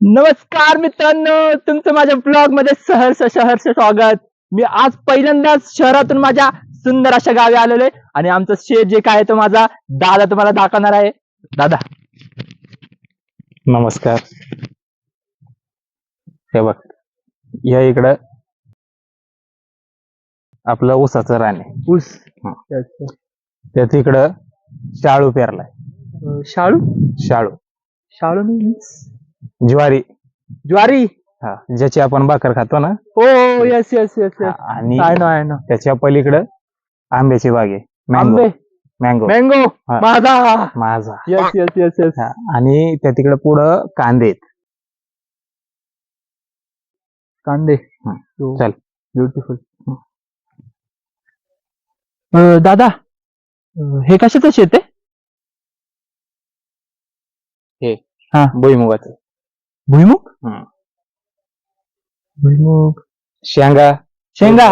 नमस्कार मित्रांनो तुमचं माझ्या ब्लॉगमध्ये सहर्ष सहर्ष स्वागत. मी आज पहिल्यांदाच शहरातून माझ्या सुंदर अशा गावी आलेलो आहे आणि आमचं शेत जे काय आहे तो माझा दादा तुम्हाला दाखवणार आहे. दादा. नमस्कार. हे बघ या इकडं आपलं ऊसाचं रान आहे ऊस त्यात इकडं शाळू पेरलाय. शाळू? शाळू. शाळू मीन्स ज्वारी. ज्वारी? हा ज्याची आपण भाकर खातो ना? हो येस येस येस हा, येस आणि आय नो आय नो त्याच्या पलीकडं आंब्याची बाग आहे. मँगो आंबे? मँगो मँगो हा. माझा! माझा. येस येस येस येस हा, आणि त्या तिकडं पुढं कांदे आहेत. कांदे. हा, चल. ब्युटिफुल दादा अं, हे कशाचं शेत आहे? भुईमुगाचं. भुईमुग. भुईमुग. शेंगा. शेंगा.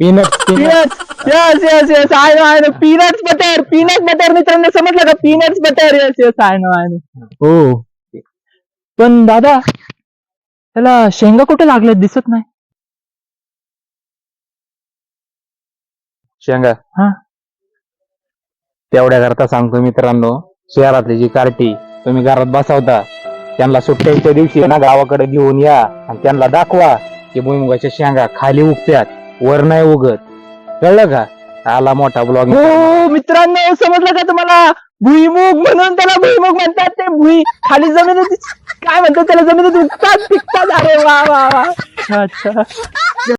Peanut peanuts yes yes yes I know I know peanuts butter peanut butter मित्रांनो समजलं का? Peanuts butter yes yes I know I know हो. पण दादा त्याला शेंगा कुठे लागल्यात दिसत नाही? शेंगा. हा. तेवढ्या करता सांगतो मित्रांनो शहरातली जी कार्टी तुम्ही घरात बसवता त्यांना सुट्ट्यांच्या दिवशी ना गावाकडे घेऊन या आणि त्यांना दाखवा की भुईमुगाच्या शेंगा खाली उगत्यात वर नाही उगत. कळलं का? आला मोठा ब्लॉग हो मित्रांनो समजलं का तुम्हाला? भुईमुग म्हणून त्याला भुईमुग म्हणतात ते. भुई खाली जमिनीत काय म्हणतात त्याला? जमिनीत उगतात पिकतात. अरे वा वा वा. अच्छा अच्छा.